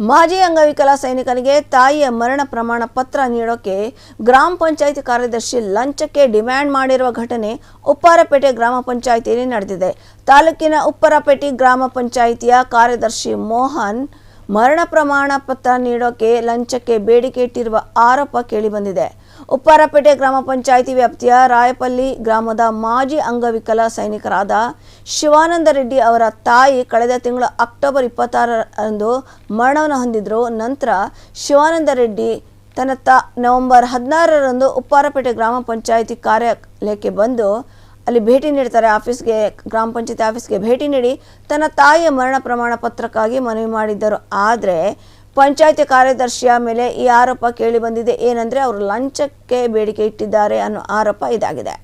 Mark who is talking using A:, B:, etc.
A: ಮಾಜಿ ಅಂಗವಿಕಲ ಸೈನಿಕನಿಗೆ ತಾಯಿಯ ಮರಣ ಪ್ರಮಾಣ ಪತ್ರ ನೀಡೋಕೆ ಗ್ರಾಮ ಪಂಚಾಯಿತಿ ಕಾರ್ಯದರ್ಶಿ ಲಂಚಕ್ಕೆ ಡಿಮ್ಯಾಂಡ್ ಮಾಡಿರುವ ಘಟನೆ ಉಪ್ಪಾರಪೇಟೆ ಗ್ರಾಮ ಪಂಚಾಯಿತಿಯಲ್ಲಿ ನಡೆದಿದೆ. ತಾಲೂಕಿನ ಉಪ್ಪರಪೇಟೆ ಗ್ರಾಮ ಪಂಚಾಯಿತಿಯ ಕಾರ್ಯದರ್ಶಿ ಮೋಹನ್ ಮರಣ ಪ್ರಮಾಣ ಪತ್ರ ನೀಡೋಕೆ, ಲಂಚಕ್ಕೆ ಬೇಡಿಕೆ ಇಟ್ಟಿರುವ ಆರೋಪ ಕೇಳಿಬಂದಿದೆ. ಉಪ್ಪಾರಪೇಟೆ ಗ್ರಾಮ ಪಂಚಾಯಿತಿ ವ್ಯಾಪ್ತಿಯ ರಾಯಪಲ್ಲಿ ಗ್ರಾಮದ ಮಾಜಿ ಅಂಗವಿಕಲ ಸೈನಿಕರಾದ ಶಿವಾನಂದ ರೆಡ್ಡಿ ಅವರ ತಾಯಿ ಕಳೆದ ತಿಂಗಳ ಅಕ್ಟೋಬರ್ ಇಪ್ಪತ್ತಾರರಂದು ಮರಣವನ್ನು ಹೊಂದಿದ್ರು ನಂತರ ಶಿವಾನಂದ ರೆಡ್ಡಿ ತನ್ನ ತ, ನವೆಂಬರ್ ಹದಿನಾರರಂದು ಉಪ್ಪಾರಪೇಟೆ ಗ್ರಾಮ ಪಂಚಾಯಿತಿ ಕಾರ್ಯಾಲಯಕ್ಕೆ ಬಂದು ಅಲ್ಲಿ ಭೇಟಿ ನೀಡ್ತಾರೆ ಆಫೀಸ್ಗೆ, ಗ್ರಾಮ ಪಂಚಾಯತಿ ಆಫೀಸ್ಗೆ ಭೇಟಿ ನೀಡಿ ತನ್ನ ತಾಯಿಯ ಮರಣ ಪ್ರಮಾಣ ಪತ್ರಕ್ಕಾಗಿ ಮನವಿ ಮಾಡಿದ್ದರು. ಆದರೆ ಪಂಚಾಯತಿ ಕಾರ್ಯದರ್ಶಿಯ ಮೇಲೆ ಈ ಆರೋಪ ಕೇಳಿ ಬಂದಿದೆ. ಏನಂದರೆ ಅವರು ಲಂಚಕ್ಕೆ ಬೇಡಿಕೆ ಇಟ್ಟಿದ್ದಾರೆ ಅನ್ನೋ ಆರೋಪ ಇದಾಗಿದೆ.